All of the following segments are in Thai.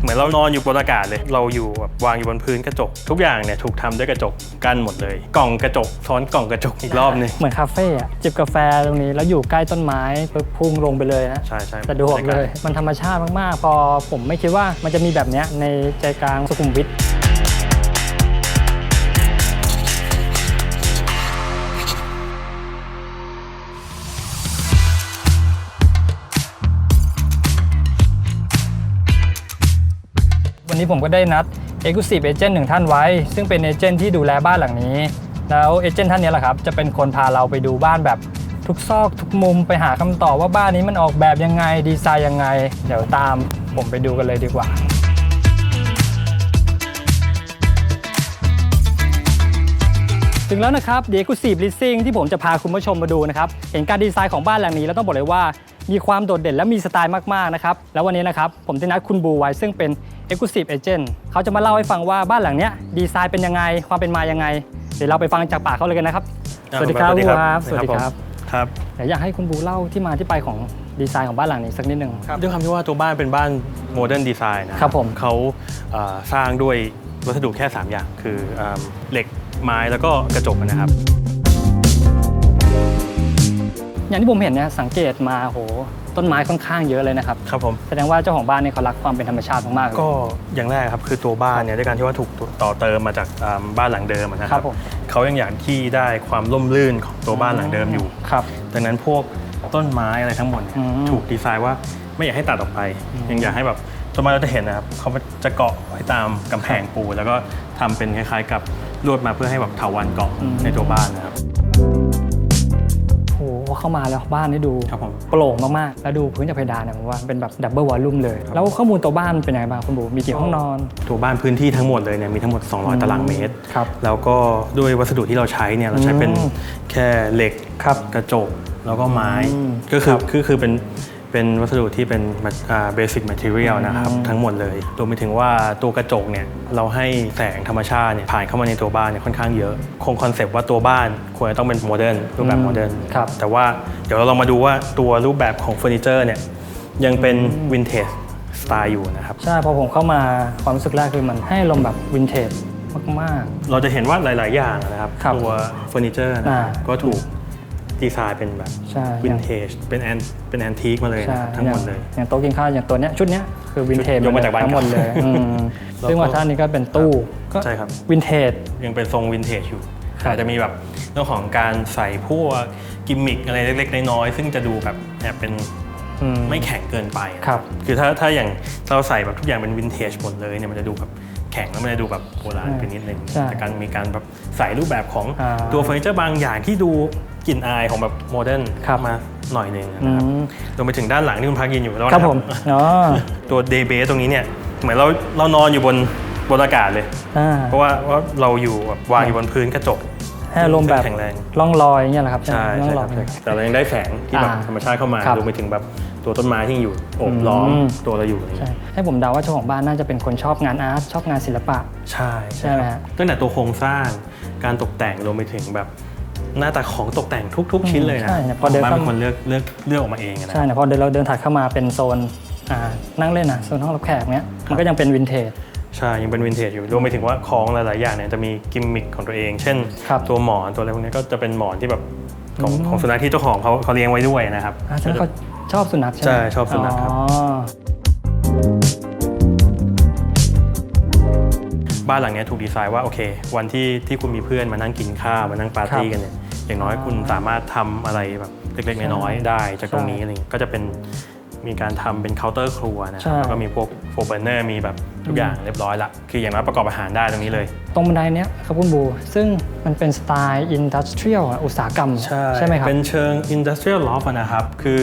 เหมือนเรานอนอยู่บนอากาศเลย เราอยู่แบบวางอยู่บนพื้นกระจก ทุกอย่างเนี่ยถูกทำด้วยกระจกกั้นหมดเลย กล่องกระจกซ้อนกล่องกระจกอีกรอบหนึงเหมือนคาเฟ่อะจิบกาแฟตรงนี้แล้วอยู่ใกล้ต้นไม้ปุ๊บพุ่งลงไปเลยนะใช่ใช่สะดวกเลย มันธรรมชาติมากๆ พอผมไม่คิดว่ามันจะมีแบบเนี้ยในใจกลางสุขุมวิท นี้ผมก็ได้นัด Exclusive Agent หนึ่งท่านไว้ ซึ่งเป็นเอเจนต์ที่ดูแลบ้านหลังนี้ แล้วเอเจนต์ท่านนี้แหละครับ จะเป็นคนพาเราไปดูบ้านแบบทุกซอกทุกมุมไปหาคำตอบว่าบ้านนี้มันออกแบบยังไงดีไซน์ยังไง เดี๋ยวตามผมไปดูกันเลยดีกว่าถึงแล้วนะครับเดี๋ยวกูสีบลิสซิ่งที่ผมจะพาคุณผู้ชมมาดูนะครับ เห็นการดีไซน์ของบ้านหลังนี้แล้วต้องบอกเลยว่า มีความโดดเด่นและมีสไตล์มาก ๆ นะครับ แล้ววันนี้นะครับ ผมจะนัดคุณบูไว้ซึ่งเป็น Exclusive Agent เขาจะมาเล่าให้ฟังว่าบ้านหลังเนี้ยดีไซน์เป็นยังไงความเป็นมายังไง เดี๋ยวเราไปฟังจากปากเขาเลยกันนะครับ อะสวัสดีครับสวัสดีบูครับครับสวัสดีครับครับ เดี๋ยวอยากให้คุณบูเล่าที่มาที่ไปของดีไซน์ของบ้านหลังนี้สักนิดหนึ่งครับด้วยความที่ว่าตัวบ้านเป็นบ้านโมเดิร์นดีไซน์นะครับผมเขาเอ่อสร้างด้วยวัสดุแค่ 3 อย่าง คือเอิ่มเหล็กไม้แล้วก็กระจกนะครับ อย่างที่ผมเห็นเนี่ยสังเกตมาโหต้นไม้ค่อนข้างเยอะเลยนะครับ ครับผมแสดงว่าเจ้าของบ้านเนี่ยเขารักความเป็นธรรมชาติมากๆเลย ก็อย่างแรกครับคือตัวบ้านเนี่ยด้วยการที่ว่าถูกต่อเติมมาจากอ่าบ้านหลังเดิมนะคครัรับบผม เขายังอยากที่ได้ความร่มรื่นของตัวบ้านหลังเดิมอยู่ ครับ ดังนั้นพวกต้นไม้อะไรทั้งหมดเนี่ยอืมถูกดีไซน์ว่าไม่อยากให้ตัดออกไป ยังอยากให้แบบต้นไม้เราจะเห็นนะครับเขาจะเกาะไว้ตามกำแพงปูนแล้วก็ทำเป็นคล้ายๆ กับลวดมาเพื่อให้แบบเถาวันเกาะในตัวบ้านนะครับโอ้โห เข้ามาแล้วบ้านนี่ดูครับผมโปร่งมากๆ แล้วดูพื้นจากเพดานเนี่ยผมว่าเป็นแบบดับเบิลวอลลุ่มเลย แล้วข้อมูลตัวบ้านเป็นยังไงบ้างคุณบูมีกี่ห้องนอน ตัวบ้านพื้นที่ทั้งหมดเลยเนี่ยมีทั้งหมด 200 ตารางเมตร ครับ แล้วก็ด้วยวัสดุที่เราใช้เนี่ยเราใช้เป็นอืมแค่เหล็กครับกระจกแล้วก็ไม้อืมก็คือครับคือคือเป็น เป็นวัสดุที่เป็นเบสิกแมทเทียลนะครับอืมทั้งหมดเลยรวมไปถึงว่าตัวกระจกเนี่ยเราให้แสงธรรมชาติเนี่ยผ่านเข้ามาในตัวบ้านเนี่ยค่อนข้างเยอะ คงคอนเซปต์ว่าตัวบ้านควรจะต้องเป็นโมเดิร์นรูปแบบโมเดิร์นครับแต่ว่าเดี๋ยวเราลองมาดูว่าตัวรูปแบบของเฟอร์นิเจอร์เนี่ยยังเป็นวินเทจสไตล์อยู่นะครับ ใช่ พอผมเข้ามาความรู้สึกแรกคือมันให้ลมณ์แบบวินเทจมากเราจะเห็นว่าหลาย ๆ อย่างนะครับครับตัวเฟอร์นิเจอร์นะอ่าก็ถูก ดีไซน์เป็นแบบๆใช่วินเทจเป็นแอนเป็นแอนทีคมาเลยใช่นะครับ ทั้งหมดเลยอย่างอย่างโต๊ะกินข้าวอย่างตัวเนี้ยชุดเนี้ยคือวินเทจยกมาจากบ้านทั้งหมดเลยเก่าอืมแล้วก็ซึ่งว่าท่านนี้ก็เป็นตู้ก็ใช่ครับวินเทจยังเป็นทรงวินเทจอยู่ครับแต่จะมีแบบเรื่องของการใส่พวกกิมมิคอะไรเล็กๆน้อยๆซึ่งจะดูแบบแอบเป็นอืมไม่แข็งเกินไปนะครับคือถ้าถ้าอย่างเราใส่แบบทุกอย่างเป็นวินเทจหมดเลยเนี่ยมันจะดูแบบแข็งแล้วมันจะดูแบบโบราณไปนิดนึงใช่แต่การมีการแบบใส่รูปแบบของอ่าตัวเฟอร์นิเจอร์บางอย่างที่ดู กลิ่นอายของแบบโมเดิร์นครับมาหน่อยหนึงอืนะครับมรวมไปถึงด้านหลังที่คุณพักยืนอยู่แล้วครับนะผมอ๋อตัวเดย์เบสตรงนี้เนี่ยเหมือนเราเรานอนอยู่บนบนอากาศเลยอ่าเพราะว่าว่าเราอยู่แบบวางอยู่บนพื้นกระจกให้อารมณ์แบบแข็งแรงร่องรอยอย่างเงี้ยเหรอครับ ใช่ร่อใช่งรคอรัยบแต่เรายังได้แสงที่แบบอ่าธรรมชาติเข้ามารครับวมไปถึงแบบตัวต้นไม้ที่ยังอยู่โอบล้อมอืมตัวเราอยู่อะไรอย่างใช่เงี้ยให้ผมเดาว่าเจ้าของบ้านน่าจะเป็นคนชอบงานอาร์ตชอบงานศิลปะ ใช่ใช่ไหมฮะตั้งแต่ตัวโครงสร้างการตกแต่งรวมไปถึงแบบ หน้าตาของตกแต่งทุก ๆ ชิ้นเลยนะใช่เนี่ยพอเดินบ้านเข้าเป็นคนเลือกเลือกเลือกออกมาเองอะนะ ใช่เนี่ยพอเดินเราเดินถัดเข้ามาเป็นโซนอ่านั่งเล่นนะโซนห้องรับแขกเนี้ยมันก็ยังเป็นวินเทจ ใช่ ยังเป็นวินเทจอยู่รวมไปถึงว่าของหลาย ๆ อย่างเนี่ยจะมีกิมมิคของตัวเอง เช่น ครับตัวหมอนตัวอะไรพวกนี้ก็จะเป็นหมอนที่แบบของอืมของสุนัขที่เจ้าของเขาเขาเลี้ยงไว้ด้วยนะครับ อ่าฉะนั้นเขาชอบสุนัขใช่ไหมใช่ชอบสุนัขครับ อ๋อ บ้านหลังเนี้ยถูกดีไซน์ว่าโอเค วันที่ที่คุณมีเพื่อนมานั่งกินข้าวมานั่งปาร์ตี้กันเนี่ยอย่างน้อยคุณสามารถทำอะไรแบบเล็กๆน้อยๆได้จากตรงนี้อะไรเงี้ยก็จะเป็น มีการทำเป็นเคาน์เตอร์ครัวนะครับแล้วก็มีพวกโฟเบอร์เนอร์มีแบบทุกอย่างเรียบร้อยละ คืออย่างน้อยประกอบอาหารได้ตรงนี้เลย ตรงบันไดเนี้ยครับคุณบู ซึ่งมันเป็นสไตล์อินดัสเทรียลอุตสาหกรรมไหมครับ เป็นเชิง industrial loft อะนะครับ คือ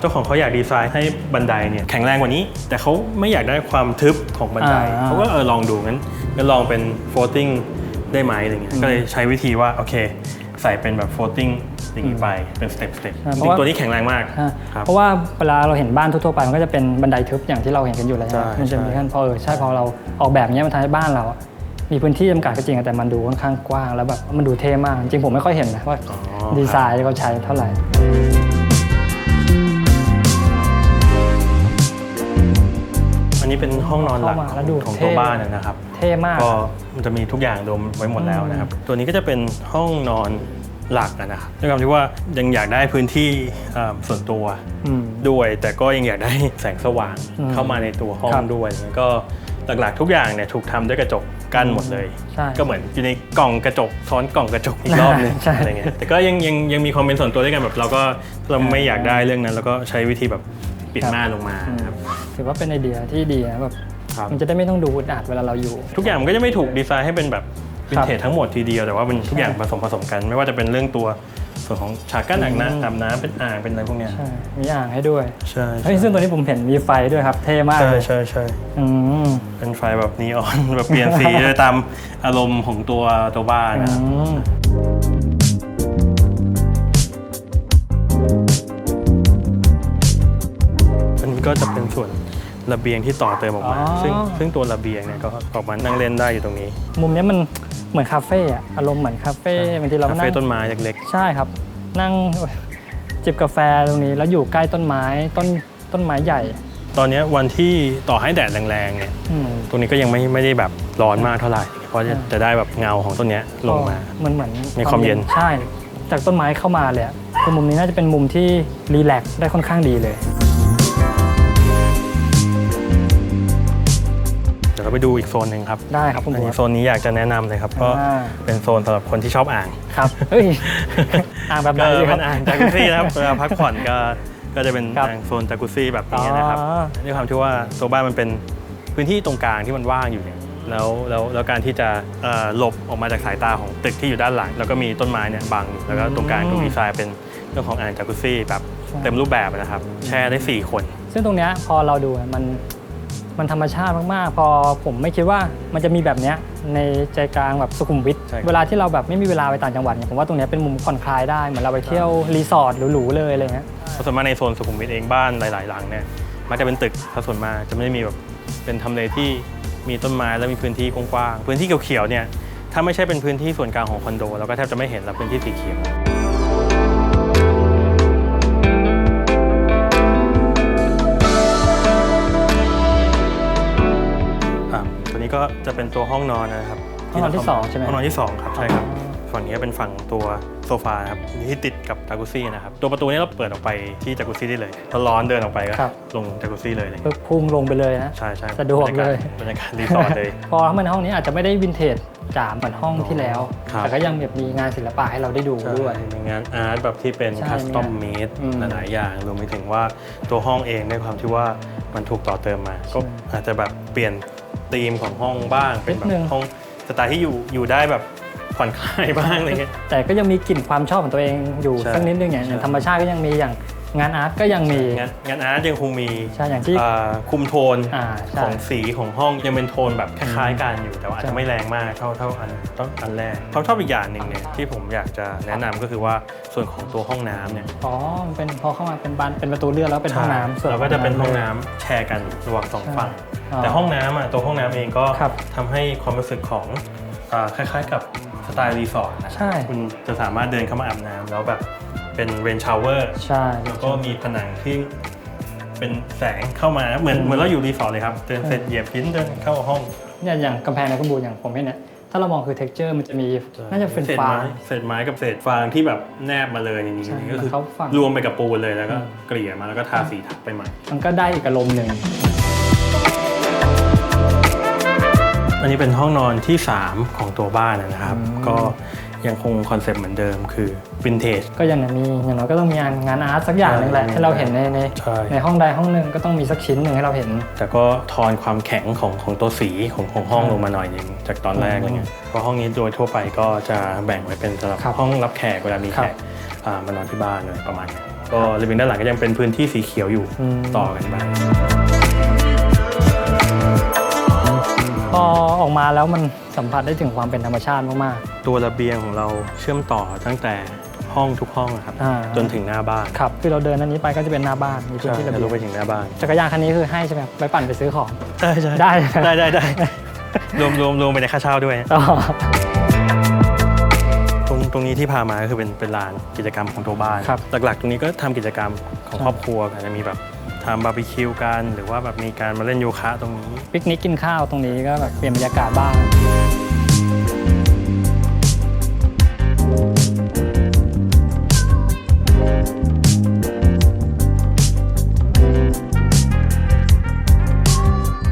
เจ้าของเขาอยากดีไซน์ให้บันไดเนี่ยแข็งแรงกว่านี้ แต่เขาไม่อยากได้ความทึบของบันไดอ่าเขาก็เออลองดูงั้นงั้นลองเป็น floating ได้ไหมอะไรเงี้ยก็เลยใช้วิธีว่าโอเค ใส่เป็นแบบ floating อย่างนี้ไปเป็นสเต็ปสเต็ปใช่จเพริราะงว่าๆตัวนี้แข็งแรงมากอ่าครับ เพราะว่าเวลาเราเห็นบ้านทั่วๆไปมันก็จะเป็นบันไดทึบอย่างที่เราเห็นกันอยู่แล้วใช่มันจะมีใช่ขั้นพอเออใช่พอเราออกแบบเนี้ยมันทำให้บ้านเราอะมีพื้นที่จำกัดก็จริงอะแต่มันดูค่อนข้างกว้างแล้วแบบมันดูเท่มาก จริงๆผมไม่ค่อยเห็นนะว่าอ๋อดีไซครับน์ที่เขาใช้เท่าไหร่อันนี้เป็นห้องนอนหลักเข้ามาแล้วดูของเท่ตัวบ้านนะครับ เท่มาก ก็มันจะมีทุกอย่างรวมไว้หมดแล้วนะครับ ตัวนี้ก็จะเป็นห้องนอนหลักนะครับด้วยความที่ว่ายังอยากได้พื้นที่อ่าส่วนตัวอืมด้วย แต่ก็ยังอยากได้แสงสว่างอืมเข้ามาในตัวห้องครับด้วยก็หลักๆทุกอย่างเนี่ยถูกทำด้วยกระจกกั้นหมดเลยใช่ก็เหมือนอยู่ในกล่องกระจกซ้อนกล่องกระจกอีกรอบหนึงใช่อะไรเงี้ยแต่ก็ยังยังยังมีความเป็นส่วนตัวด้วยกันแบบเราก็เราไม่อยากได้เรื่องนั้น แล้วก็ใช้วิธีแบบปิดม่านลงมาครับถือว่าเป็นไอเดียที่ดีนะแบบ ครับ มันจะได้ไม่ต้องดูอึดอัดเวลาเราอยู่ ทุกอย่างมันก็จะไม่ถูกดีไซน์ให้เป็นแบบวินเทจทั้งหมดทีเดียวแต่ว่ามันทุกอย่างผสมผสมกัน ไม่ว่าจะเป็นเรื่องตัวส่วนของฉากกั้นอ่างน้ำอาบน้ำเป็นอ่างเป็นอะไรพวกเนี้ยใช่มีอ่างให้ด้วยใช่เฮ้ยซึ่งตัวนี้ผมเห็นมีไฟด้วยครับ เท่มากใช่เลยใช่ใช่อืมเป็นไฟแบบนีออนแบบเปลี่ยนสีเลยตามอารมณ์ของตัวตัวบ้านอืนะครับมอันนี้ก็จะเป็นส่วน ระเบียงที่ต่อเติมออกมาซึ่งซึ่งตัวระเบียงเนี่ยก็ออกมานั่งเล่นได้อยู่ตรงนี้มุมเนี้ยมันเหมือนคาเฟ่อะอารมณ์เหมือนคาเฟ่บางทีเราคานั่เฟ่งต้นไม้เล็กใช่ครับ นั่งจิบกาแฟตรงนี้แล้วอยู่ใกล้ต้นไม้ต้นต้นไม้ใหญ่ๆ ตอนเนี้ยวันที่ต่อให้แดดแรงๆเนี่ยอืมตรงนี้ก็ยังไม่ไม่ได้แบบร้อนมากเท่าไหร่ เพราะจะใช่จะได้แบบเงาของต้นเนี้ยลงมา ก็มันเหมือนมีความเย็น ใช่ จากต้นไม้เข้ามาเลยอะคือมุมนี้น่าจะเป็นมุมที่รีแลกซ์ได้ค่อนข้างดีเลย ยวเราไปดูอีกโซนหนึ่งครับได้ครับคุณอันบัวนี้โซนนี้อยากจะแนะนำเลยครับ ก็อ่าเป็นโซนสำหรับคนที่ชอบอ่างครับเฮ้ยอ่างแบบไหนก็ดีคเป็รับ นอ่างจากุซี่นะครับเวลาพักผ่อนก็ก็จะเป็นครับ อ่างโซนจากุซี่แบบนี้นะครับ อ๋อ ด้วยความที่ว่าตัวบ้านมันเป็นพื้นที่ตรงกลางที่มันว่างอยู่เนี่ยแล้วแล้วแล้วการที่จะเอ่อหลบออกมาจากสายตาของตึกที่อยู่ด้านหลัง แล้วก็มีต้นไม้เนี่ยบังแล้วก็ตรงกลางถูกดีไซน์เป็นเรื่องของอ่างจากุซี่แบบเต็มรูปแบบนะครับ แช่ได้ 4 คน ซึ่งตรงเนี้ยพอเราดูอะมัน มันธรรมชาติมากๆ พอผมไม่คิดว่ามันจะมีแบบเนี้ยในใจกลางแบบสุขุมวิทใช่ครับ เวลาที่เราแบบไม่มีเวลาไปต่างจังหวัดเนี่ยผมว่าตรงเนี้ยเป็นมุมผ่อนคลายได้เหมือนเราไปเที่ยวรีสอร์ทหรูๆเลยอะไรเงี้ย เพราะส่วนมากในโซนสุขุมวิทเองบ้านหลาย ๆ หลังเนี่ยมักจะเป็นตึกซะส่วนมากจะไม่ได้มีแบบเป็นทำเลที่มีต้นไม้แล้วมีพื้นที่กว้างๆพื้นที่เขียวๆเนี่ยถ้าไม่ใช่เป็นพื้นที่ส่วนกลางของคอนโดเราก็แทบจะไม่เห็นแล้วพื้นที่สีเขียว ก็จะเป็นตัวห้องนอนนะครับห้องนอนที่สองใช่ไหม ห้องนอนที่สองครับใช่ครับ ฝั่งนี้เป็นฝั่งตัวโซฟาครับที่ติดกับจากุซี่นะครับ ตัวประตูนี้เราเปิดออกไปที่จากุซี่ได้เลยถ้าร้อนเดินออกไปก็ครับ ลงจากุซี่เลยเลยปึ๊บพุ่งลงไปเลยนะ ใช่ใช่สะดวกเลย บรรยากาศรีสอร์ทเลย พอถ้ามันห้องนี้อาจจะไม่ได้วินเทจจ๋าเหมือนห้องที่แล้ว ครับ แต่ก็ยังแบบมีงานศิลปะให้เราได้ดูด้วย มีงานอาร์ตแบบที่เป็นใช่คัสตอมเมดอืมหลายๆอย่างรวมไปถึงว่าตัวห้องเองด้วยความที่ว่ามันถูกต่อเติมมา ก็อาจจะแบบเปลี่ยน ธีมของห้องบ้าง เป็นแบนิดนึบง ห้องสไตล์ที่อยู่อยู่ได้แบบผ่อนคลายบ้างอะไรเงี้ย แต่ก็ยังมีกลิ่นความชอบของตัวเองอยู่ใช่สักนิดนึงอย่างใช่ อย่างธรรมชาติก็ยังมีอย่างงานอาร์ตก็ยังมี งานงานอาร์ตยังคงมีใช่อย่างที่อ่าคุมโทนอ่าใช่ ของสีของห้องยังเป็นโทนแบบคล้ายๆกันอยู่แต่ว่าอาจใช่ จะไม่แรงมากเท่าเท่าอันต้นอันแรกความชอบอีกอย่างหนึ่งเนี่ยที่ผมอยากจะแนะนำก็คือว่าส่วนของตัวห้องน้ำเนี่ย อ๋อมันเป็นพอเข้ามาเป็นบานเป็นประตูเลื่อนแล้วเป็นห้องน้ำส่วนเราก็จะเป็นห้องลยน้ำแชร์กันระหว่างสองใช่ฝั่งอ๋อ แต่ห้องน้ำอะตัวห้องน้ำเองก็ครับทำให้ความรู้สึกของอ่าคล้ายๆกับสไตล์รีสอร์ทนะใช่คุณจะสามารถเดินเข้ามาอาบน้ำแล้วแบบเป็นเรนชาวเวอร์ใช่แล้วก็มีผนังที่เป็นแสงเข้ามาเหมือนเหมือนเราอยู่รีสอร์ทเลยครับเดินเสร็จเหยียบพิ้นเดินเข้าห้องเนี่ยอย่างกำแพงในคุณบูอย่างผมเห็นเนี่ยถ้าเรามองคือ t e x t อร์มันจะมีน่าจะเป็นศษฟาไม้งเศษไม้กับเศษฟางที่แบบแนบมาเลยจริงใช่ๆก็คือเขาฝังรวมไปกับปูนเลยแล้วก็อืมเกลี่ยมาแล้วก็ทาสีทับไปใหม่ มันก็ได้อีกอารมณ์หนึ่ง อันนี้เป็นห้องนอนที่ 3 ของตัวบ้านนะครับ ก็ยังคงคอนเซปต์เหมือนเดิมคือวินเทจ ก็ยังมีอย่างน้อยก็ต้องมีงานงานอาร์ตสักอย่างหนึ่งแหละใช่ให้เราเห็นในในใช่ ในห้องใดห้องหนึ่งก็ต้องมีสักชิ้นหนึ่งให้เราเห็น แต่ก็ทอนความแข็งของของตัวสีของของห้องใช่ลงมาหน่อยหนึงจากตอนแรกอืมอะไรเงี้ยเพราะห้องนี้โดยทั่วไปก็จะแบ่งไว้เป็นสำหรับครับห้องรับแขกเวลามีครัแขบกอ่ามานอนที่บ้านอะไรประมาณนี้ก็ริมด้านหลังก็ยังเป็นพื้นที่สีเขียวอยู่อืม ต่อกันไป อออกมาแล้วมันสัมผัสได้ถึงความเป็นธรรมชาติมาก ตัวระเบียงของเราเชื่อมต่อตั้งแต่ห้องทุกห้องอะครับอ่า จนถึงหน้าบ้านๆ ครับ คือเราเดินอันนี้ไปก็จะเป็นหน้าบ้านมีพื้นใช่ที่ระทะเบีลุยงไปถึงหน้าบ้านจักรยานคันนี้คือให้ใช่ไหมครับไปปั่นไปซื้อของ ใช่ใช่ได้ ได้ได้ได้รวมรวมรวมไปในค่าเช่าด้วยอ๋อตรงตรงนี้ที่พามาก็คือเป็นเป็นลานกิจกรรมของตัวบ้าน ครับหลักๆ ตรงนี้ก็ทำกิจกรรมของใช่ครอบครัวอาจจะมีแบบ ทำบาร์บีคิวกัน หรือว่าแบบมีการมาเล่นโยคะตรงนี้ปิกนิกกินข้าวตรงนี้ก็แบบเปลี่ยนบรรยากาศบ้าง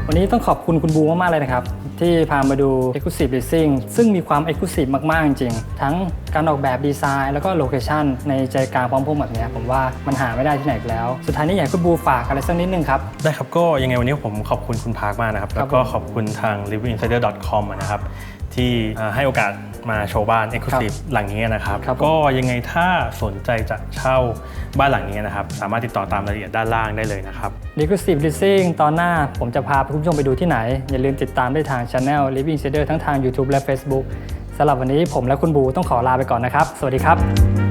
วันนี้ต้องขอบคุณคุณบูมาก ๆ เลยนะครับ ที่พามาดู Exclusive Leasing ซึ่งมีความ Exclusive มาก ๆ จริงๆทั้งการออกแบบดีไซน์ แล้วก็โลเคชันในใจกลางพร้อมพงษ์แบบเนี้ยผมว่ามันหาไม่ได้ที่ไหนอีกแล้ว สุดท้ายนี้อยากให้คุณบูฝากอะไรสักนิดนึงครับ ได้ครับก็ยังไงวันนี้ผมขอบคุณคุณพาร์คมากนะครับ แล้วก็ขอบคุณทาง livinginsider.com อะนะครับ ที่เอ่อให้โอกาสมาโชว์บ้าน Exclusive หลังนี้นะครับครับผมก็ยังไงถ้าสนใจจะเช่าบ้านหลังนี้นะครับ สามารถติดต่อตามรายละเอียดด้านล่างได้เลยนะครับ Exclusive Leasing ตอนหน้าผมจะพาคุณผู้ชมไปดูที่ไหน อย่าลืมติดตามได้ทาง Channel Living Insider ทั้งทาง YouTube และ Facebook สำหรับวันนี้ผมและคุณบูต้องขอลาไปก่อนนะครับ สวัสดีครับ